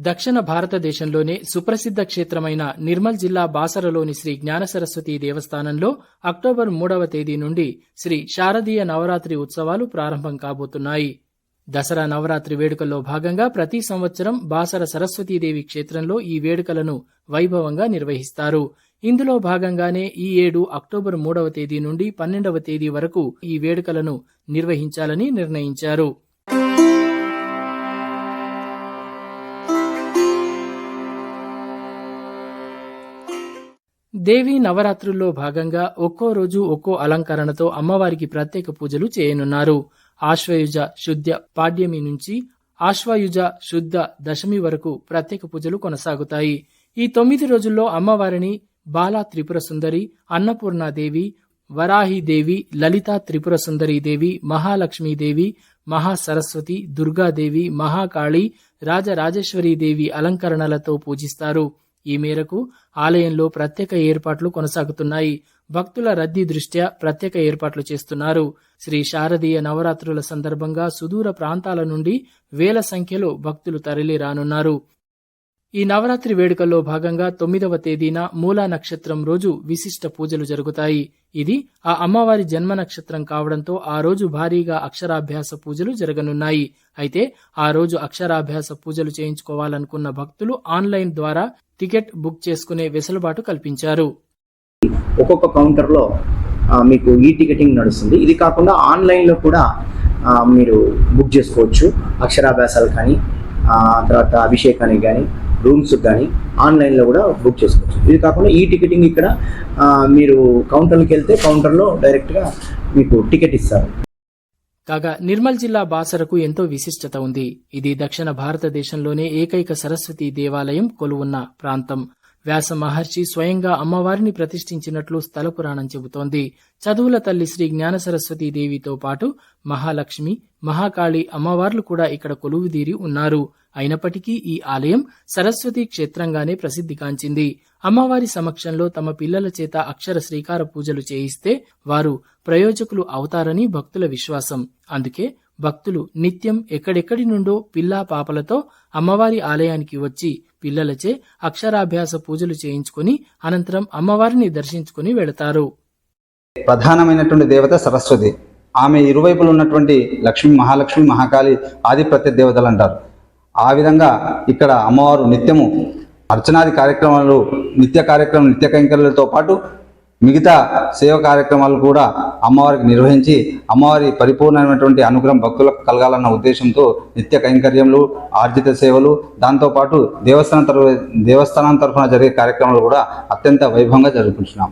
దక్షిణ భారతదేశంలోనే సుప్రసిద్ధ క్షేత్రమైన నిర్మల్ జిల్లా బాసరలోని శ్రీ జ్ఞానసరస్వతి దేవస్థానంలో అక్టోబర్ మూడవ తేదీ నుండి శ్రీ శారదీయ నవరాత్రి ఉత్సవాలు ప్రారంభం కాబోతున్నాయి. దసరా నవరాత్రి వేడుకల్లో భాగంగా ప్రతి సంవత్సరం బాసర సరస్వతీదేవి క్షేత్రంలో ఈ వేడుకలను వైభవంగా నిర్వహిస్తారు. ఇందులో భాగంగానే ఈ ఏడు అక్టోబర్ మూడవ తేదీ నుండి పన్నెండవ తేదీ వరకు ఈ వేడుకలను నిర్వహించాలని నిర్ణయించారు. దేవి నవరాత్రుల్లో భాగంగా ఒక్కో రోజు ఒక్కో అలంకరణతో అమ్మవారికి ప్రత్యేక పూజలు చేయనున్నారు. ఆశ్వయుజ శుద్ధ పాడ్యమి నుంచి ఆశ్వయుజ శుద్ధ దశమి వరకు ప్రత్యేక పూజలు కొనసాగుతాయి. ఈ తొమ్మిది రోజుల్లో అమ్మవారిని బాలా త్రిపుర సుందరి అన్నపూర్ణాదేవి వరాహిదేవి లలిత త్రిపుర సుందరీదేవి మహాలక్ష్మీదేవి మహాసరస్వతి దుర్గాదేవి మహాకాళి రాజరాజేశ్వరీదేవి అలంకరణలతో పూజిస్తారు. ఈ మేరకు ఆలయంలో ప్రత్యేక ఏర్పాట్లు కొనసాగుతున్నాయి. భక్తుల రద్దీ దృష్ట్యా ప్రత్యేక ఏర్పాట్లు చేస్తున్నారు. శ్రీ శారదీయ నవరాత్రుల సందర్భంగా సుదూర ప్రాంతాల నుండి వేల సంఖ్యలో భక్తులు తరలి రానున్నారు ఈ నవరాత్రి వేడుకల్లో భాగంగా తొమ్మిదవ తేదీన మూలా నక్షత్రం రోజు విశిష్ట పూజలు జరుగుతాయి. ఇది ఆ అమ్మవారి జన్మ నక్షత్రం కావడంతో ఆ రోజు భారీగా అక్షరాభ్యాస పూజలు జరగనున్నాయి. అయితే ఆ రోజు అక్షరాభ్యాస పూజలు చేయించుకోవాలనుకున్న భక్తులు ఆన్లైన్ ద్వారా టికెట్ బుక్ చేసుకునే వెసులుబాటు కల్పించారు. ఒక్కొక్క కౌంటర్లో మీకు ఈ టికెటింగ్ నడుస్తుంది. ఇది కాకుండా ఆన్లైన్లో కూడా మీరు బుక్ చేసుకోవచ్చు. అక్షరాభ్యాసాలు కానీ తర్వాత అభిషేకానికి కానీ రూమ్స్ కానీ ఆన్లైన్లో కూడా బుక్ చేసుకోవచ్చు. ఇది కాకుండా ఈ టికెటింగ్ ఇక్కడ మీరు కౌంటర్కి వెళ్తే కౌంటర్లో డైరెక్ట్గా మీకు టికెట్ ఇస్తారు. కాగా నిర్మల్ జిల్లా బాసరకు ఎంతో విశిష్టత ఉంది. ఇది దక్షిణ భారతదేశంలోనే ఏకైక సరస్వతి దేవాలయం కొలువున్న ప్రాంతం. వ్యాస మహర్షి స్వయంగా అమ్మవారిని ప్రతిష్ఠించినట్లు స్థల పురాణం చెబుతోంది. చదువుల తల్లి శ్రీ జ్ఞాన సరస్వతీ దేవితో పాటు మహాలక్ష్మి మహాకాళి అమ్మవార్లు కూడా ఇక్కడ కొలువుదీరి ఉన్నారు. అయినప్పటికీ ఈ ఆలయం సరస్వతి క్షేత్రంగానే ప్రసిద్ధిగాంచింది అమ్మవారి సమక్షంలో తమ పిల్లల చేత అక్షర శ్రీకార పూజలు చేయిస్తే వారు ప్రయోజకులు అవుతారని భక్తుల విశ్వాసం. అందుకే భక్తులు నిత్యం ఎక్కడెక్కడి నుండో పిల్లా పాపలతో అమ్మవారి ఆలయానికి వచ్చి పిల్లలచే అక్షరాభ్యాస పూజలు చేయించుకుని అనంతరం అమ్మవారిని దర్శించుకుని వెళతారు. ప్రధానమైనటువంటి దేవత సరస్వతి. ఆమె ఇరువైపులు ఉన్నటువంటి లక్ష్మి మహాలక్ష్మి మహాకాళి ఆధిపత్య దేవతలు అంటారు. ఆ విధంగా ఇక్కడ అమ్మవారు నిత్యము అర్చనాది కార్యక్రమాలు నిత్య కార్యక్రమం నిత్య కైంకర్యలతో పాటు మిగతా సేవ కార్యక్రమాలు కూడా అమ్మవారికి నిర్వహించి అమ్మవారి పరిపూర్ణమైనటువంటి అనుగ్రహం భక్తులకు కలగాలన్న ఉద్దేశంతో నిత్య కైంకర్యములు ఆర్జిత సేవలు దాంతోపాటు దేవస్థానం తరఫు దేవస్థానం తరఫున జరిగే కార్యక్రమాలు కూడా అత్యంత వైభవంగా జరుపుకుంటున్నాం.